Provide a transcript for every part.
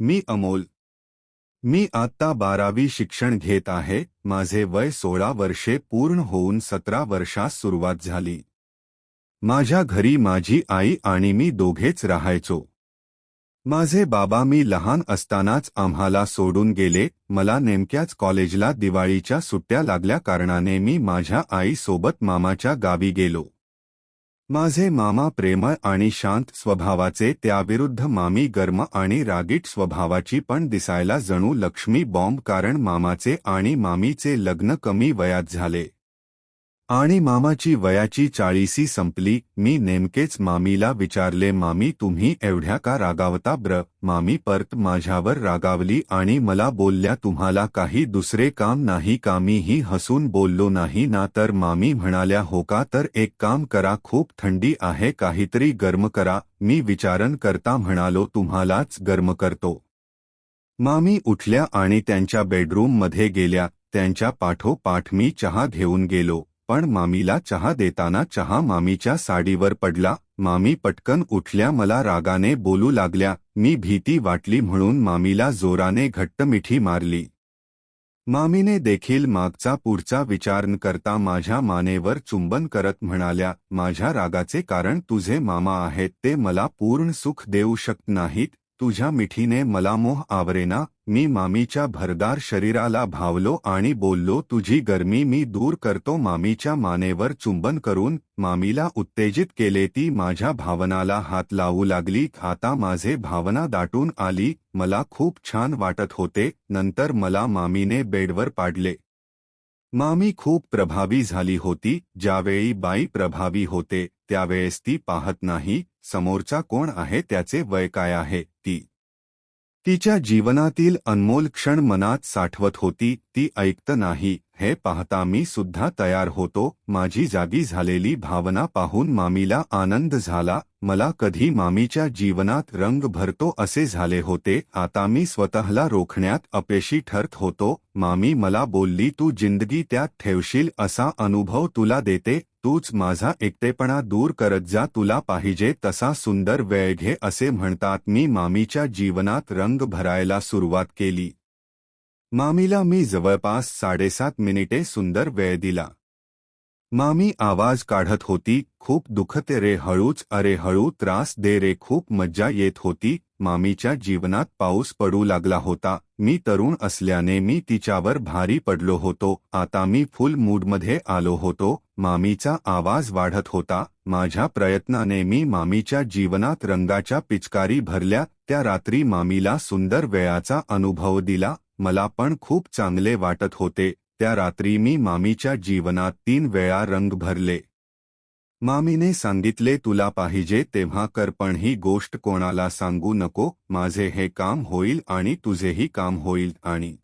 मी अमोल. मी आत्ता बारावी शिक्षण घेत आहे माझे वय सोळा वर्षे पूर्ण होऊन सतरा वर्षास सुरुवात झाली. माझ्या घरी माझी आई आणि मी दोघेच राहायचो. माझे बाबा मी लहान असतानाच आम्हाला सोडून गेले मला नेमक्याच कॉलेजला दिवाळीच्या सुट्ट्या लागल्या कारणाने मी माझ्या आईसोबत मामाच्या गावी गेलो. माझे मामा प्रेमळ आणि शांत स्वभावाचे त्याविरुद्ध मामी गर्म आणि रागीट स्वभावाची पण दिसायला जणू लक्ष्मी बॉम्ब कारण मामाचे आणि मामीचे लग्न कमी वयात झाले. आणि मामाची वयाची चाळीसी संपली मी नेमकेच मामीला विचारले मामी तुम्ही एवढ्या का रागावता ब्र? मामी परत माझ्यावर रागावली आणि मला बोलल्या तुम्हाला काही दुसरे काम नाही का? मीही हसून बोललो नाही ना तर मामी म्हणाल्या हो का? तर एक काम करा खूप थंडी आहे काहीतरी गर्म करा. मी विचारण करता म्हणालो तुम्हालाच गर्म करतो. मामी उठल्या आणि त्यांच्या बेडरूममध्ये गेल्या त्यांच्या पाठोपाठ मी चहा घेऊन गेलो. पण मामीला चहा देताना चहा मामीच्या साडीवर पडला. मामी पटकन उठल्या मला रागाने बोलू लागल्या. मी भीती वाटली म्हणून मामीला जोराने घट्ट मिठी मारली. मामीने देखील मागचा पुढचा विचार न करता माझ्या मानेवर चुंबन करत म्हणाल्या माझ्या रागाचे कारण तुझे मामा आहेत ते मला पूर्ण सुख देऊ शकत नाहीत. तुझ्या मिठीने मला मोह आवरेना. मी मामीच्या भरदार शरीराला भावलो आणि बोललो तुझी गरमी मी दूर करतो मामीच्या मानेवर चुंबन करून मामीला उत्तेजित केले ती माझ्या भावनाला हात लावू लागली आता माझे भावना दाटून आली मला खूप छान वाटत होते नंतर मला मामीने बेडवर पाडले. मामी खूप प्रभावी झाली होती ज्यावेळी बाई प्रभावी होते त्यावेळेस ती पाहत नाही समोरचा कोण आहे त्याचे वय काय आहे ती तिच्या जीवनातील अनमोल क्षण मनात साठवत होती ती ऐकत नाही. हे पाहता मी सुद्धा तयार होतो. माझी जागी झालेली भावना पाहून मामीला आनंद झाला. मला कधी मामीच्या जीवनात रंग भरतो असे झाले होते. आता मी स्वतःला रोखण्यात अपयशी ठरत होतो. मामी मला बोलली तू जिंदगी त्यात ठेवशील असा अनुभव तुला देते. तूच माझा एकटेपणा दूर करत जा. तुला पाहिजे तसा सुंदर वेळ घे असे म्हणतात. मी मामीच्या जीवनात रंग भरायला सुरुवात केली. मामीला मी जवळपास साडेसात मिनिटे सुंदर वेळ दिला. मामी आवाज काढत होती खूप दुखते रे हळूच अरे हळू त्रास दे रे खूप मज्जा येत होती. मामीच्या जीवनात पाऊस पडू लागला होता. मी तरुण असल्याने मी तिच्यावर भारी पडलो होतो. आता मी फुल मूडमध्ये आलो होतो. मामीचा आवाज वाढत होता. माझ्या प्रयत्नाने मी मामीच्या जीवनात रंगाच्या पिचकारी भरल्या. त्या रात्री मामीला सुंदर वेळाचा अनुभव दिला. मला पण खूप चांगले वाटत होते त्या रात्री मी मामीच्या जीवनात तीन वेळा रंग भरले. मामीने सांगितले तुला पाहिजे तेव्हा कर पण ही गोष्ट कोणाला सांगू नको माझे हे काम होईल आणि तुझेही काम होईल आणि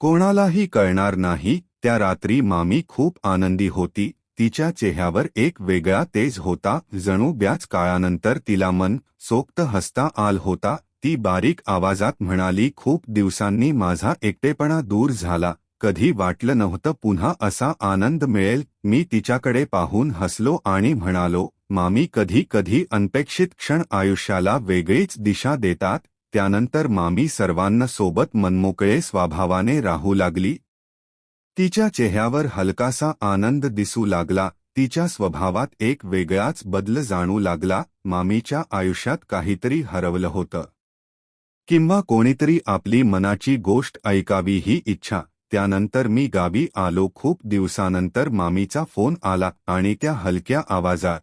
कोणालाही कळणार नाही. त्या रात्री मामी खूप आनंदी होती तिच्या चेहऱ्यावर एक वेगळा तेज होता जणू ब्याच काळानंतर तिला मन सोक्त हसता आल होता ती बारीक आवाजात म्हणाली खूप दिवसांनी माझा एकटेपणा दूर झाला. कधी वाटलं नव्हतं पुन्हा असा आनंद मिळेल. मी तिच्याकडे पाहून हसलो आणि म्हणालो मामी कधी कधी अनपेक्षित क्षण आयुष्याला वेगळीच दिशा देतात. त्यानंतर मामी सर्वांना सोबत मनमोकळे स्वभावाने राहू लागली. तिच्या चेहऱ्यावर हलकासा आनंद दिसू लागला. तिच्या स्वभावात एक वेगळाच बदल जाणू लागला. मामीच्या आयुष्यात काहीतरी हरवलं होतं. किंवा कोणीतरी आपली मनाची गोष्ट ऐकावी ही इच्छा. त्यानंतर मी गावी आलो. खूप दिवसानंतर मामीचा फोन आला आणि त्या हलक्या आवाजात